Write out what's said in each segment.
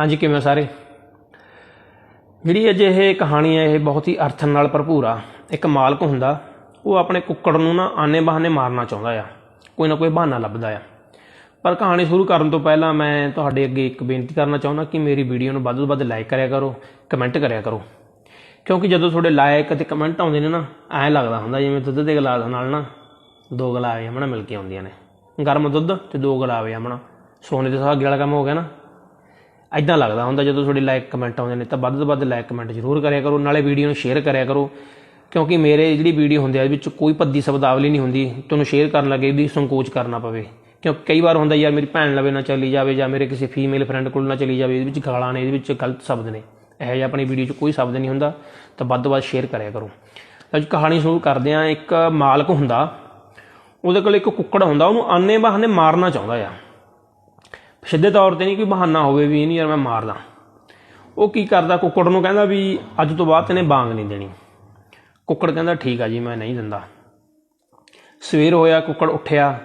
ਹਾਂਜੀ, ਕਿਵੇਂ ਸਾਰੇ? ਜਿਹੜੀ ਅੱਜ ਇਹ ਕਹਾਣੀ ਹੈ, ਇਹ ਬਹੁਤ ਹੀ ਅਰਥ ਨਾਲ ਭਰਪੂਰ ਆ। ਇੱਕ ਮਾਲਕ ਹੁੰਦਾ, ਉਹ ਆਪਣੇ ਕੁੱਕੜ ਨੂੰ ਨਾ ਆਨੇ ਬਹਾਨੇ ਮਾਰਨਾ ਚਾਹੁੰਦਾ ਆ। ਕੋਈ ਨਾ ਕੋਈ ਬਹਾਨਾ ਲੱਭਦਾ ਆ। ਪਰ ਕਹਾਣੀ ਸ਼ੁਰੂ ਕਰਨ ਤੋਂ ਪਹਿਲਾਂ ਮੈਂ ਤੁਹਾਡੇ ਅੱਗੇ ਇੱਕ ਬੇਨਤੀ ਕਰਨਾ ਚਾਹੁੰਦਾ ਕਿ ਮੇਰੀ ਵੀਡੀਓ ਨੂੰ ਵੱਧ ਤੋਂ ਵੱਧ ਲਾਈਕ ਕਰਿਆ ਕਰੋ, ਕਮੈਂਟ ਕਰਿਆ ਕਰੋ। ਕਿਉਂਕਿ ਜਦੋਂ ਤੁਹਾਡੇ ਲਾਇਕ ਅਤੇ ਕਮੈਂਟ ਆਉਂਦੇ ਨੇ ਨਾ, ਐਂ ਲੱਗਦਾ ਹੁੰਦਾ ਜਿਵੇਂ ਦੁੱਧ ਦੇ ਗਲਾਸ ਨਾਲ ਨਾ ਦੋ ਗਲਾਵੇ ਆਪਣਾ ਮਿਲ ਕੇ ਆਉਂਦੀਆਂ ਨੇ। ਗਰਮ ਦੁੱਧ ਤੇ ਦੋ ਗਲਾਵੇ ਆਪਣਾ ਸੋਨੇ ਦੇ ਸੁਹਾਗੇ ਵਾਲਾ ਕੰਮ ਹੋ ਗਿਆ ਨਾ। ਐਦਾਂ ਲੱਗਦਾ ਹੁੰਦਾ ਜਦੋਂ ਤੁਹਾਡੇ ਲਾਈਕ ਕਮੈਂਟ ਆਉਂਦੇ ਨੇ ਤਾਂ ਵੱਧ ਤੋਂ ਵੱਧ ਲਾਈਕ ਕਮੈਂਟ ਜ਼ਰੂਰ ਕਰਿਆ ਕਰੋ, ਨਾਲੇ ਵੀਡੀਓ ਨੂੰ ਸ਼ੇਅਰ ਕਰਿਆ ਕਰੋ, ਕਿਉਂਕਿ ਮੇਰੇ ਜਿਹੜੀ ਵੀਡੀਓ ਹੁੰਦੀ ਹੈ ਇਹਦੇ ਵਿੱਚ ਕੋਈ ਭੱਦੀ ਸ਼ਬਦਾਵਲੀ ਨਹੀਂ ਹੁੰਦੀ, ਤੁਹਾਨੂੰ ਸ਼ੇਅਰ ਕਰਨ ਲੱਗੇ ਵੀ ਸੰਕੋਚ ਕਰਨਾ ਪਵੇ। ਕਿਉਂਕਿ ਕਈ ਵਾਰ ਹੁੰਦਾ ਯਾਰ ਮੇਰੀ ਭੈਣ ਲਵੇ ਨਾ ਚਲੀ ਜਾਵੇ ਜਾਂ ਮੇਰੇ ਕਿਸੇ ਫੀਮੇਲ ਫਰੈਂਡ ਕੋਲ ਨਾ ਚਲੀ ਜਾਵੇ, ਇਹਦੇ ਵਿੱਚ ਗਾਲਾਂ ਨੇ, ਇਹਦੇ ਵਿੱਚ ਗਲਤ ਸ਼ਬਦ ਨੇ। ਇਹੋ ਜਿਹਾ ਆਪਣੀ ਵੀਡੀਓ 'ਚ ਕੋਈ ਸ਼ਬਦ ਨਹੀਂ ਹੁੰਦਾ, ਤਾਂ ਵੱਧ ਤੋਂ ਵੱਧ ਸ਼ੇਅਰ ਕਰਿਆ ਕਰੋ। ਅੱਜ ਕਹਾਣੀ ਸ਼ੁਰੂ ਕਰਦੇ ਹਾਂ, ਇੱਕ ਮਾਲਕ ਹੁੰਦਾ, ਉਹਦੇ ਕੋਲ ਇੱਕ ਕੁੱਕੜ ਹੁੰਦਾ, ਉਹਨੂੰ ਆਨੇ ਬਹਾਨੇ ਮਾਰਨਾ ਚਾਹੁੰਦਾ ਆ। ਸਿੱਧੇ ਤੌਰ ਤੇ ਨਹੀਂ ਕੋਈ ਬਹਾਨਾ ਹੋਵੇ ਵੀ ਇਹ ਨਹੀਂ ਯਾਰ ਮੈਂ ਮਾਰਦਾ। ਉਹ ਕੀ ਕਰਦਾ? ਕੁੱਕੜ ਨੂੰ ਕਹਿੰਦਾ ਵੀ ਅੱਜ ਤੋਂ ਬਾਅਦ ਤੈਨੇ ਬਾਂਗ ਨਹੀਂ ਦੇਣੀ। ਕੁੱਕੜ ਕਹਿੰਦਾ, ਠੀਕ ਆ ਜੀ, ਮੈਂ ਨਹੀਂ ਦਿੰਦਾ। ਸਵੇਰ ਹੋਇਆ, ਕੁੱਕੜ ਉੱਠਿਆ।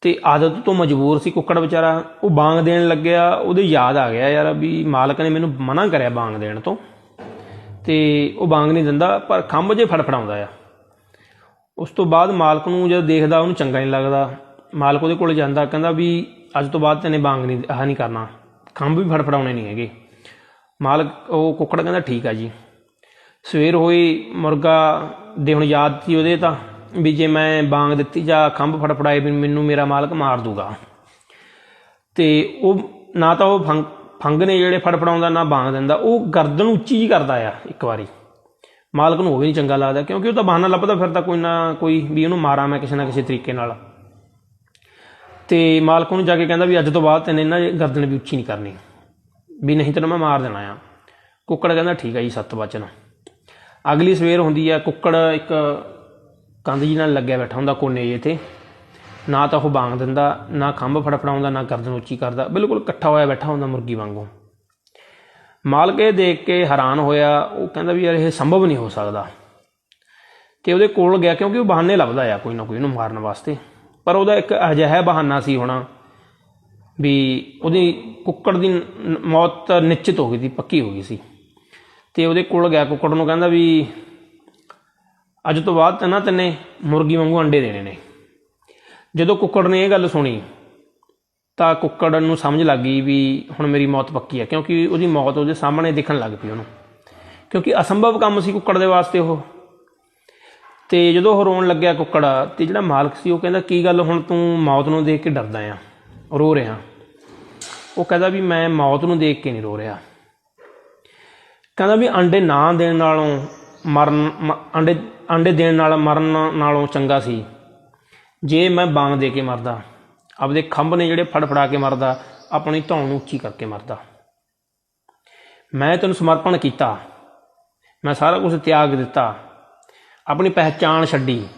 ਤੇ ਆਦਤ ਤੋਂ ਮਜਬੂਰ ਸੀ ਕੁੱਕੜ ਵਿਚਾਰਾ। ਉਹ ਬਾਂਗ ਦੇਣ ਲੱਗਿਆ। ਉਹਦੇ ਯਾਦ ਆ ਗਿਆ ਯਾਰ ਵੀ ਮਾਲਕ ਨੇ ਮੈਨੂੰ ਮਨਾ ਕਰਿਆ ਬਾਂਗ ਦੇਣ ਤੋਂ। ਤੇ ਉਹ ਬਾਂਗ ਨਹੀਂ ਦਿੰਦਾ, ਪਰ ਖੰਭ ਜੇ ਫੜਫੜਾਉਂਦਾ ਆ। ਉਸ ਤੋਂ ਬਾਅਦ ਮਾਲਕ ਨੂੰ ਜਦ ਦੇਖਦਾ, ਉਹਨੂੰ ਚੰਗਾ ਨਹੀਂ ਲੱਗਦਾ। ਮਾਲਕ ਉਹਦੇ ਕੋਲ ਜਾਂਦਾ, ਕਹਿੰਦਾ ਵੀ ਅੱਜ ਤੋਂ ਬਾਅਦ ਤੈਨੇ ਬਾਂਗ ਨਹੀਂ, ਆਹ ਨਹੀਂ ਕਰਨਾ। ਖੰਭ ਵੀ ਫੜਫੜਾਉਣੇ ਨਹੀਂ ਹੈਗੇ। ਮਾਲਕ, ਉਹ ਕੁੱਕੜ ਕਹਿੰਦਾ, ਠੀਕ ਆ ਜੀ। ਸਵੇਰ ਹੋਈ, ਮੁਰਗਾ ਦੇ ਹੁਣ ਯਾਦ ਸੀ ਉਹਦੇ ਤਾਂ, ਵੀ ਜੇ ਮੈਂ ਬਾਂਗ ਦਿੱਤੀ ਜਾਂ ਖੰਭ ਫੜਫੜਾਏ, ਵੀ ਮੈਨੂੰ ਮੇਰਾ ਮਾਲਕ ਮਾਰ ਦੂਗਾ। ਤੇ ਉਹ ਨਾ ਤਾਂ ਉਹ ਫੰਗ ਫੰਗ ਨੇ ਜਿਹੜੇ ਫੜਫੜਾਉਂਦਾ ਨਾ ਬਾਂਗ ਦਿੰਦਾ, ਉਹ ਗਰਦਨ ਉੱਚੀ ਜੀ ਕਰਦਾ ਆ, ਇੱਕ ਵਾਰੀ। ਮਾਲਕ ਨੂੰ ਉਹ ਵੀ ਨਹੀਂ ਚੰਗਾ ਲੱਗਦਾ, ਕਿਉਂਕਿ ਉਹ ਤਾਂ ਬਹਾਨਾ ਲੱਭਦਾ ਫਿਰਦਾ, ਕੋਈ ਨਾ ਕੋਈ, ਵੀ ਉਹਨੂੰ ਮਾਰਾਂ ਮੈਂ ਕਿਸੇ ਨਾ ਕਿਸੇ ਤਰੀਕੇ ਨਾਲ। ਤੇ ਮਾਲਕ ਨੂੰ ਜਾ ਕੇ ਕਹਿੰਦਾ ਵੀ ਅੱਜ ਤੋਂ ਬਾਅਦ ਤੈਨੂੰ ਇਹਨਾਂ ਗਰਦਨ ਵੀ ਉੱਚੀ ਨਹੀਂ ਕਰਨੀ। ਵੀ ਨਹੀਂ ਤੈਨੂੰ ਮੈਂ ਮਾਰ ਦੇਣਾ ਆ। ਕੁੱਕੜ ਕਹਿੰਦਾ ਠੀਕ ਹੈ ਜੀ, ਸੱਤ ਵਚਨ। ਅਗਲੀ ਸਵੇਰ ਹੁੰਦੀ ਆ, ਕੁੱਕੜ ਇੱਕ ਕੰਧ ਜੀ ਨਾਲ ਲੱਗਿਆ ਬੈਠਾ ਹੁੰਦਾ ਕੋਨੇ ਜੇ ਤੇ। ਨਾ ਤਾਂ ਉਹ ਬਾਂਗ ਦਿੰਦਾ, ਨਾ ਖੰਭ ਫੜਫੜਾਉਂਦਾ, ਨਾ ਗਰਦਨ ਉੱਚੀ ਕਰਦਾ। ਬਿਲਕੁਲ ਇਕੱਠਾ ਹੋਇਆ ਬੈਠਾ ਹੁੰਦਾ ਮੁਰਗੀ ਵਾਂਗੂ। ਮਾਲਕ ਇਹ ਦੇਖ ਕੇ ਹੈਰਾਨ ਹੋਇਆ, ਉਹ ਕਹਿੰਦਾ ਵੀ ਯਾਰ ਇਹ ਸੰਭਵ ਨਹੀਂ ਹੋ ਸਕਦਾ। ਤੇ ਉਹਦੇ ਕੋਲ ਗਿਆ ਕਿਉਂਕਿ ਉਹ ਬਹਾਨੇ ਲੱਭਦਾ ਆ ਕੋਈ ਨਾ ਕੋਈ ਉਹਨੂੰ ਮਾਰਨ ਵਾਸਤੇ। ਪਰ ਉਹਦਾ ਇੱਕ ਅਜਿਹਾ ਬਹਾਨਾ ਸੀ ਹੋਣਾ ਵੀ ਉਹਦੀ ਕੁੱਕੜ ਦੀ ਮੌਤ ਨਿਸ਼ਚਿਤ ਹੋ ਗਈ ਸੀ, ਪੱਕੀ ਹੋ ਗਈ ਸੀ। ਤੇ ਉਹਦੇ ਕੋਲ ਗਿਆ, ਕੁੱਕੜ ਨੂੰ ਕਹਿੰਦਾ ਵੀ ਅੱਜ ਤੋਂ ਬਾਅਦ ਤਾਂ ਨਾ ਤੈਨੇ ਮੁਰਗੀ ਵਾਂਗੂ ਅੰਡੇ ਦੇਣੇ ਨੇ। ਜਦੋਂ ਕੁੱਕੜ ਨੇ ਇਹ ਗੱਲ ਸੁਣੀ, ਤਾਂ ਕੁੱਕੜ ਨੂੰ ਸਮਝ ਲੱਗ ਗਈ ਵੀ ਹੁਣ ਮੇਰੀ ਮੌਤ ਪੱਕੀ ਹੈ, ਕਿਉਂਕਿ ਉਹਦੀ ਮੌਤ ਉਹਦੇ ਸਾਹਮਣੇ ਦਿਖਣ ਲੱਗ ਪਈ ਉਹਨੂੰ। ਕਿਉਂਕਿ ਅਸੰਭਵ ਕੰਮ ਸੀ ਕੁੱਕੜ ਦੇ ਵਾਸਤੇ ਉਹ। ਤੇ ਜਦੋਂ ਉਹ ਰੋਣ ਲੱਗਿਆ ਕੁੱਕੜ, ਤੇ ਜਿਹੜਾ ਮਾਲਕ ਸੀ ਉਹ ਕਹਿੰਦਾ, ਕੀ ਗੱਲ, ਹੁਣ ਤੂੰ ਮੌਤ ਨੂੰ ਦੇਖ ਕੇ ਡਰਦਾ ਆ? ਰੋ ਰਿਹਾ। ਉਹ ਕਹਿੰਦਾ ਵੀ ਮੈਂ ਮੌਤ ਨੂੰ ਦੇਖ ਕੇ ਨਹੀਂ ਰੋ ਰਿਹਾ। ਕਹਿੰਦਾ ਵੀ ਅੰਡੇ ਨਾ ਦੇਣ ਨਾਲੋਂ ਮਰਨ, ਮ- ਅੰਡੇ ਅੰਡੇ ਦੇਣ ਨਾਲ ਮਰਨ ਨਾਲੋਂ ਚੰਗਾ ਸੀ। ਜੇ ਮੈਂ ਬਾਂਗ ਦੇ ਕੇ ਮਰਦਾ, ਆਪਦੇ ਖੰਭ ਨੇ ਜਿਹੜੇ ਫੜਫੜਾ ਕੇ ਮਰਦਾ, ਆਪਣੀ ਧੌਣ ਨੂੰ ਉੱਚੀ ਕਰਕੇ ਮਰਦਾ। ਮੈਂ ਤੈਨੂੰ ਸਮਰਪਣ ਕੀਤਾ, ਮੈਂ ਸਾਰਾ ਕੁਝ ਤਿਆਗ ਦਿੱਤਾ। ਆਪਣੀ ਪਹਿਚਾਣ ਛੱਡੀ।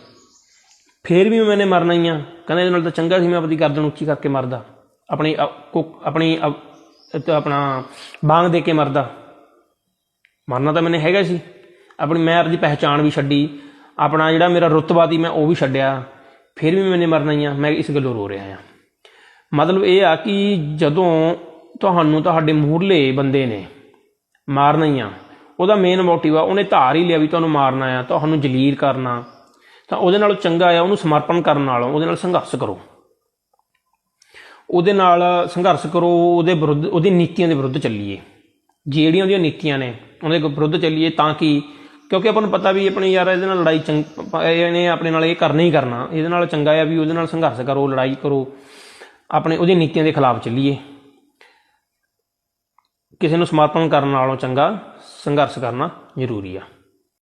ਫੇਰ ਵੀ ਮੈਨੇ ਮਰਨਾ ਹੀ ਆ। ਕਹਿੰਦਾ ਇਹਦੇ ਨਾਲ ਤਾਂ ਚੰਗਾ ਸੀ, ਮੈਂ ਆਪਣੀ ਗਰਦਨ ਉੱਚੀ ਕਰਕੇ ਮਰਦਾ। ਆਪਣੀ ਅ- ਕੁੱਕ- ਆਪਣੀ ਅ- ਆਪਣਾ ਬਾਂਗ ਦੇ ਕੇ ਮਰਦਾ। ਮਰਨਾ ਤਾਂ ਮੈਨੇ ਹੈਗਾ ਸੀ। ਆਪਣੀ ਮੈਂ ਆਪਣੀ ਪਹਿਚਾਣ ਵੀ ਛੱਡੀ। ਆਪਣਾ ਜਿਹੜਾ ਮੇਰਾ ਰੁਤਬਾ ਸੀ, ਮੈਂ ਉਹ ਵੀ ਛੱਡਿਆ। ਫਿਰ ਵੀ ਮੈਨੇ ਮਰਨਾ ਹੀ ਆ। ਮੈਂ ਇਸ ਗੱਲੋਂ ਰੋ ਰਿਹਾ ਆ। ਮਤਲਬ ਇਹ ਆ ਕਿ ਜਦੋਂ ਤੁਹਾਨੂੰ ਤੁਹਾਡੇ ਮੂਹਰਲੇ ਬੰਦੇ ਨੇ ਮਾਰਨਾ ਹੀ ਆ ਉਹਦਾ ਮੇਨ ਮੋਟਿਵ ਆ, ਉਹਨੇ ਧਾਰ ਹੀ ਲਿਆ ਵੀ ਤੁਹਾਨੂੰ ਮਾਰਨਾ ਆ, ਤੁਹਾਨੂੰ ਜਲੀਲ ਕਰਨਾ। ਤਾਂ ਉਹਦੇ ਨਾਲੋਂ ਚੰਗਾ ਆ ਉਹਨੂੰ ਸਮਰਪਣ ਕਰਨ ਨਾਲੋਂ, ਉਹਦੇ ਨਾਲ ਸੰਘਰਸ਼ ਕਰੋ। ਉਹਦੇ ਨਾਲ ਸੰਘਰਸ਼ ਕਰੋ, ਉਹਦੇ ਵਿਰੁੱਧ, ਉਹਦੀ ਨੀਤੀਆਂ ਦੇ ਵਿਰੁੱਧ ਚੱਲੀਏ। ਜਿਹੜੀਆਂ ਉਹਦੀਆਂ ਨੀਤੀਆਂ ਨੇ, ਉਹਦੇ ਵਿਰੁੱਧ ਚੱਲੀਏ ਤਾਂ ਕਿ? ਕਿਉਂਕਿ ਆਪਾਂ ਨੂੰ ਪਤਾ ਵੀ ਆਪਣੀ ਯਾਰ, ਇਹਦੇ ਨਾਲ ਲੜਾਈ ਚੰਗ ਇਹਨੇ ਆਪਣੇ ਨਾਲ ਇਹ ਕਰਨਾ ਹੀ ਕਰਨਾ। ਇਹਦੇ ਨਾਲ ਚੰਗਾ ਆ ਵੀ ਉਹਦੇ ਨਾਲ ਸੰਘਰਸ਼ ਕਰੋ, ਲੜਾਈ ਕਰੋ। ਆਪਣੇ ਉਹਦੀ ਨੀਤੀਆਂ ਦੇ ਖਿਲਾਫ ਚੱਲੀਏ। ਕਿਸੇ ਨੂੰ ਸਮਰਪਣ ਕਰਨ ਨਾਲੋਂ ਚੰਗਾ ਸੰਘਰਸ਼ ਕਰਨਾ ਜ਼ਰੂਰੀ ਆ।